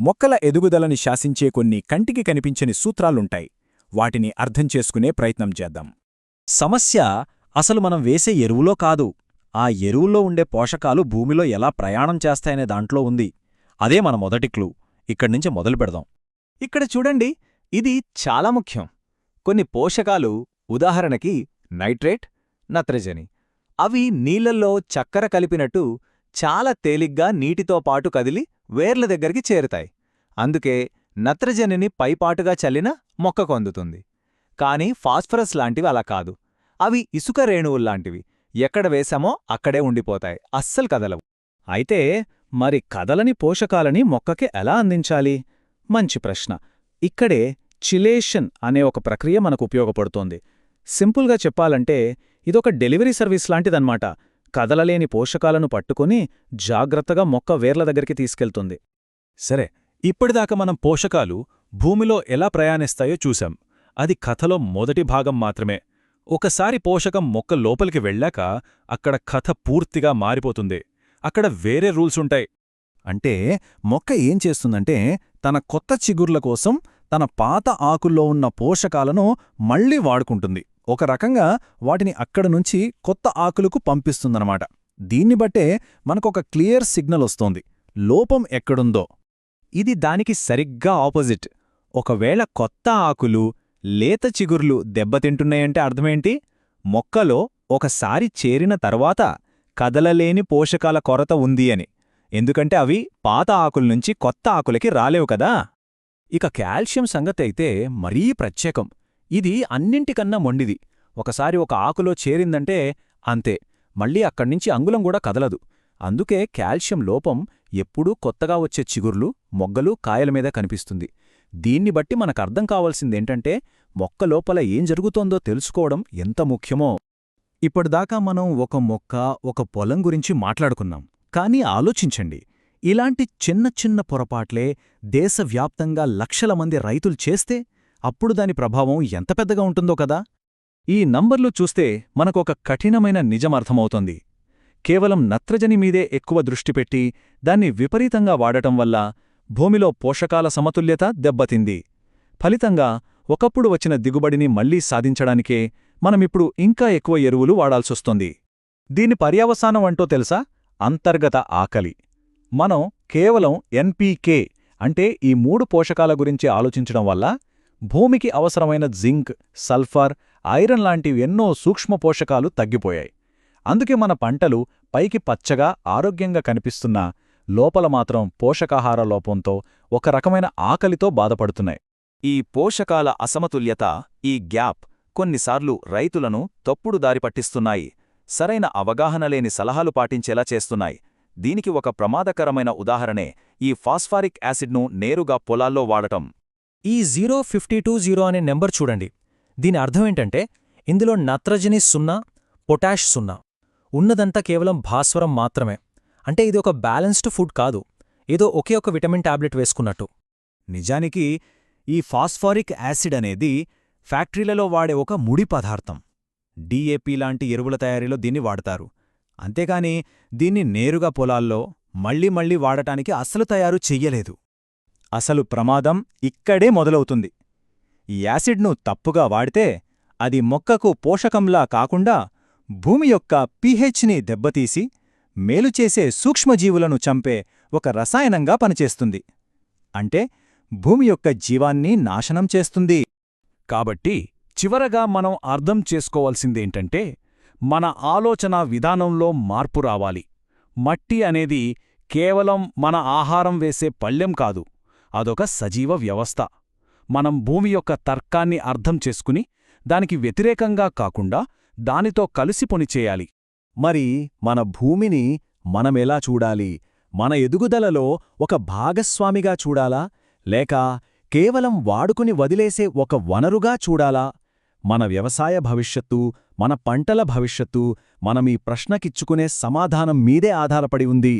మొక్కల ఎదుగుదలని శాసించే కొన్ని కంటికి కనిపించని సూత్రాలుంటాయి. వాటిని అర్థం చేసుకునే ప్రయత్నం చేద్దాం. సమస్య అసలు మనం వేసే ఎరువులో కాదు. ఆ ఎరువుల్లో ఉండే పోషకాలు భూమిలో ఎలా ప్రయాణం చేస్తాయనే దాంట్లో ఉంది. అదే మన మొదటి క్లూ. ఇక్కడ్నుంచి మొదలు పెడదాం. ఇక్కడ చూడండి ఇది చాలా ముఖ్యం. కొన్ని పోషకాలు ఉదాహరణకి నైట్రేట్ నత్రజని. అవి నీళ్ళల్లో చక్కెర కలిపినట్టు చాలా తేలిగ్గా నీటితో పాటు కదిలి వేర్ల దగ్గరికి చేరుతాయి. అందుకే నత్రజనిని పైపాటుగా చల్లిన మొక్కకు అందుతుంది కాని ఫాస్ఫరస్ లాంటివి అలా కాదు. అవి ఇసుక రేణువుల్లాంటివి ఎక్కడ వేశామో అక్కడే ఉండిపోతాయి. అస్సలు కదలవు. అయితే మరి కదలని పోషకాలని మొక్కకి ఎలా అందించాలి? మంచి ప్రశ్న. ఇక్కడే చిలేషన్ అనే ఒక ప్రక్రియ మనకు ఉపయోగపడుతోంది. సింపుల్గా చెప్పాలంటే ఇదొక డెలివరీ సర్వీస్ లాంటిదన్నమాట. కదలలేని పోషకాలను పట్టుకుని జాగ్రత్తగా మొక్క వేర్ల దగ్గరికి తీసుకెళ్తుంది. సరే ఇప్పటిదాకా మనం పోషకాలు భూమిలో ఎలా ప్రయాణిస్తాయో చూశాం. అది కథలో మొదటి భాగం మాత్రమే. ఒకసారి పోషకం మొక్క లోపలికి వెళ్ళాక అక్కడ కథ పూర్తిగా మారిపోతుంది. అక్కడ వేరే రూల్సుంటాయి అంటే మొక్క ఏం చేస్తుందంటే తన కొత్త చిగుర్ల కోసం తన పాత ఆకుల్లో ఉన్న పోషకాలను మళ్ళీ వాడుకుంటుంది. ఒక రకంగా వాటిని అక్కడ నుంచి కొత్త ఆకులకు పంపిస్తుందన్నమాట. దీన్ని బట్టే మనకొక క్లియర్ సిగ్నల్ వస్తోంది. లోపం ఎక్కడుందో. ఇది దానికి సరిగ్గా ఆపోజిట్. ఒకవేళ కొత్త ఆకులు లేత చిగుర్లు దెబ్బతింటున్నాయంటే అర్థమేంటి? మొక్కలో ఒకసారి చేరిన తర్వాత కదలలేని పోషకాల కొరత ఉంది అని. ఎందుకంటే అవి పాత ఆకుల్నుంచి కొత్త ఆకులకి రాలేవు కదా. ఇక కాల్షియం అయితే మరీ ప్రత్యేకం. ఇది అన్నింటికన్నా మొండిది. ఒకసారి ఒక ఆకులో చేరిందంటే అంతే. మళ్ళీ అక్కడ్నించి అంగుళం కూడా కదలదు. అందుకే కాల్షియం లోపం ఎప్పుడూ కొత్తగా వచ్చే చిగుర్లు మొగ్గలు కాయల మీద కనిపిస్తుంది. దీన్ని బట్టి మనకర్థం కావాల్సిందేంటంటే మొక్క లోపల ఏం జరుగుతోందో తెలుసుకోవడం ఎంత ముఖ్యమో. ఇప్పటిదాకా మనం ఒక మొక్క ఒక పొలం గురించి మాట్లాడుకున్నాం. కానీ ఆలోచించండి. ఇలాంటి చిన్న చిన్న పొరపాట్లే దేశవ్యాప్తంగా లక్షల మంది రైతులు చేస్తే అప్పుడు దాని ప్రభావం ఎంత పెద్దగా ఉంటుందో కదా? ఈ నంబర్లు చూస్తే మనకొక కఠినమైన నిజమర్థమవుతోంది. కేవలం నత్రజని మీదే ఎక్కువ దృష్టి పెట్టి దాన్ని విపరీతంగా వాడటం వల్ల భూమిలో పోషకాల సమతుల్యత దెబ్బతింది. ఫలితంగా ఒకప్పుడు వచ్చిన దిగుబడిని మళ్ళీ సాధించడానికే మనమిప్పుడు ఇంకా ఎక్కువ ఎరువులు వాడాల్సొస్తోంది. దీని పర్యవసానం అంటో తెలుసా? అంతర్గత ఆకలి. మనం కేవలం ఎన్పీకే అంటే ఈ మూడు పోషకాల గురించి ఆలోచించడం వల్ల భూమికి అవసరమైన జింక్ సల్ఫర్ ఐరన్ లాంటివి ఎన్నో సూక్ష్మ పోషకాలు తగ్గిపోయాయి. అందుకే మన పంటలు పైకి పచ్చగా ఆరోగ్యంగా కనిపిస్తున్నా లోపల మాత్రం పోషకాహార లోపంతో ఒక రకమైన ఆకలితో బాధపడుతున్నాయి. ఈ పోషకాల అసమతుల్యత ఈ గ్యాప్ కొన్నిసార్లు రైతులను తప్పుడు దారి పట్టిస్తున్నాయి సరైన అవగాహన లేని సలహాలు పాటించేలా చేస్తున్నాయి. దీనికి ఒక ప్రమాదకరమైన ఉదాహరణే ఈ ఫాస్ఫారిక్ యాసిడ్ను నేరుగా పొలాల్లో వాడటం. ఈ జీరో ఫిఫ్టీ టూ జీరో అనే నెంబర్ చూడండి. దీని అర్థమేంటంటే ఇందులో నత్రజని సున్నా పొటాష్ సున్నా. ఉన్నదంతా కేవలం భాస్వరం మాత్రమే. అంటే ఇది ఒక బ్యాలెన్స్డ్ ఫుడ్ కాదు. ఏదో ఒకే ఒక విటమిన్ టాబ్లెట్ వేసుకున్నట్టు. నిజానికి ఈ ఫాస్ఫారిక్ యాసిడ్ అనేది ఫ్యాక్టరీలలో వాడే ఒక ముడి పదార్థం. డిఏపి లాంటి ఎరువుల తయారీలో దీన్ని వాడతారు. అంతేకాని దీన్ని నేరుగా పొలాల్లో మళ్ళీ మళ్ళీ వాడటానికి అస్సలు తయారు చెయ్యలేదు. అసలు ప్రమాదం ఇక్కడే మొదలవుతుంది. ఈ యాసిడ్ను తప్పుగా వాడితే అది మొక్కకు పోషకంలా కాకుండా భూమి యొక్క పీహెచ్ని దెబ్బతీసి మేలుచేసే సూక్ష్మజీవులను చంపే ఒక రసాయనంగా పనిచేస్తుంది. అంటే భూమి యొక్క జీవాన్ని నాశనం చేస్తుంది. కాబట్టి చివరగా మనం అర్థం చేసుకోవాల్సిందేంటంటే మన ఆలోచన విధానంలో మార్పు రావాలి. మట్టి అనేది కేవలం మన ఆహారం వేసే పళ్ళెం కాదు. అదొక సజీవ వ్యవస్థ. మనం భూమి యొక్క తర్కాన్ని అర్థం చేసుకుని దానికి వ్యతిరేకంగా కాకుండా దానితో కలిసి పనిచేయాలి మరి మన భూమిని మనమెలా చూడాలి? మన ఎదుగుదలలో ఒక భాగస్వామిగా చూడాలా? లేక కేవలం వాడుకుని వదిలేసే ఒక వనరుగా చూడాలా? మన వ్యవసాయ భవిష్యత్తు మన పంటల భవిష్యత్తు మనమీ ప్రశ్నకిచ్చుకునే సమాధానం మీదే ఆధారపడి ఉంది.